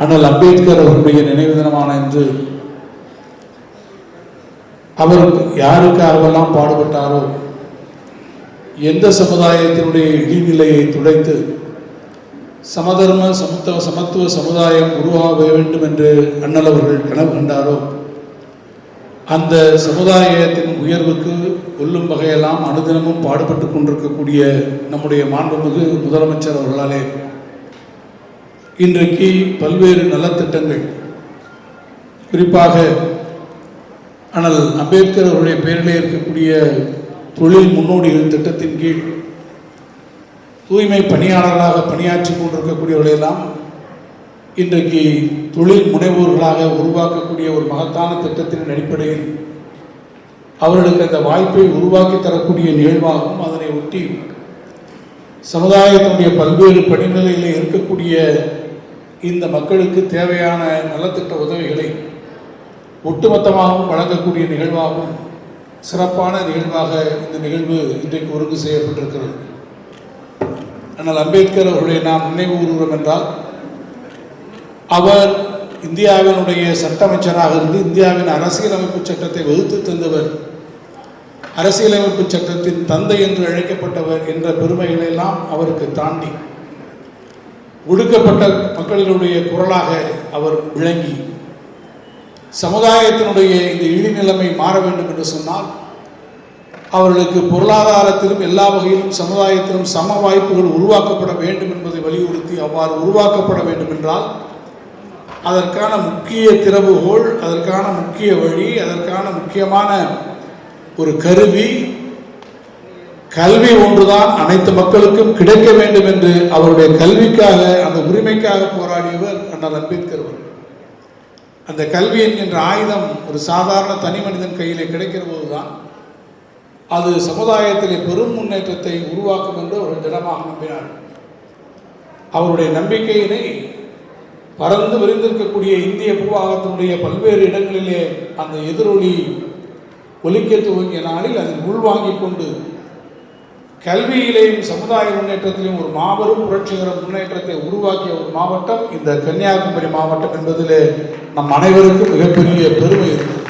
அண்ணல் அம்பேத்கர் அவருடைய நினைவு தினமான இன்று அவருக்கு யாருக்காகவெல்லாம் பாடுபட்டாரோ எந்த சமுதாயத்தினுடைய இடிநிலையை துடைத்து சமதர்ம சமத்துவ சமத்துவ சமுதாயம் உருவாக வேண்டும் என்று அண்ணல் அவர்கள் கனவு கண்டாரோ அந்த சமுதாயத்தின் உயர்வுக்கு கொல்லும் வகையெல்லாம் அனுதினமும் பாடுபட்டு கொண்டிருக்கக்கூடிய நம்முடைய மாண்புமிகு முதலமைச்சர் அவர்களாலே இன்றைக்கு பல்வேறு நலத்திட்டங்கள். குறிப்பாக ஆனால் அம்பேத்கர் அவருடைய பெயரிலே இருக்கக்கூடிய தொழில் முன்னோடிகள் திட்டத்தின் கீழ் தூய்மை பணியாளர்களாக பணியாற்றி கொண்டிருக்கக்கூடியவர்களெல்லாம் இன்றைக்கு தொழில் முனைவோர்களாக உருவாக்கக்கூடிய ஒரு மகத்தான திட்டத்தின் அடிப்படையில் அவர்களுக்கு அந்த வாய்ப்பை உருவாக்கி தரக்கூடிய நிகழ்வாகவும் அதனை ஒட்டி சமுதாயத்தினுடைய பல்வேறு படிநிலையில் இருக்கக்கூடிய இந்த மக்களுக்கு தேவையான நலத்திட்ட உதவிகளை ஒட்டுமொத்தமாகவும் வழங்கக்கூடிய நிகழ்வாகவும் சிறப்பான நிகழ்வாக இந்த நிகழ்வு இன்றைக்கு ஒருங்கு செய்யப்பட்டிருக்கிறது. ஆனால் அம்பேத்கர் அவருடைய நாம் நினைவு கூறுகிறோம் என்றால் அவர் இந்தியாவினுடைய சட்ட அமைச்சராக இருந்து இந்தியாவின் அரசியலமைப்பு சட்டத்தை வகுத்து தந்தவர் அரசியலமைப்பு சட்டத்தின் தந்தை என்று அழைக்கப்பட்டவர் என்ற பெருமைகளை எல்லாம் அவருக்கு தாண்டி ஒடுக்கப்பட்ட மக்களினுடைய குரலாக அவர் விளங்கி சமுதாயத்தினுடைய இந்த இழிநிலைமை மாற வேண்டும் என்று சொன்னால் அவர்களுக்கு பொருளாதாரத்திலும் எல்லா வகையிலும் சமுதாயத்திலும் சம வாய்ப்புகள் உருவாக்கப்பட வேண்டும் என்பதை வலியுறுத்தி அவ்வாறு உருவாக்கப்பட வேண்டும் என்றால் அதற்கான முக்கிய திறவுகோள் அதற்கான முக்கிய வழி அதற்கான முக்கியமான ஒரு கருவி கல்வி ஒன்றுதான் அனைத்து மக்களுக்கும் கிடைக்க வேண்டும் என்று அவருடைய கல்விக்காக அந்த உரிமைக்காக போராடியவர் அண்ணல் அம்பேத்கர் அவர்கள். அந்த கல்வி என்கின்ற ஆயுதம் ஒரு சாதாரண தனி மனிதன் கையில் கிடைக்கிற போதுதான் அது சமுதாயத்திலே பெரும் முன்னேற்றத்தை உருவாக்கும் என்று அவர்கள் திடமாக நம்பினார். அவருடைய நம்பிக்கையினை பறந்து விரிந்திருக்கக்கூடிய இந்திய பூவாகத்தினுடைய பல்வேறு இடங்களிலே அந்த எதிரொலி ஒலிக்க துவங்கிய நாளில் அதை உள்வாங்கிக் கொண்டு கல்வியிலேயும் சமுதாய முன்னேற்றத்திலும் ஒரு மாபெரும் புரட்சிகர முன்னேற்றத்தை உருவாக்கிய ஒரு மாவட்டம் இந்த கன்னியாகுமரி மாவட்டம் என்பதிலே நம் அனைவருக்கும் மிகப்பெரிய பெருமை இருக்கிறது.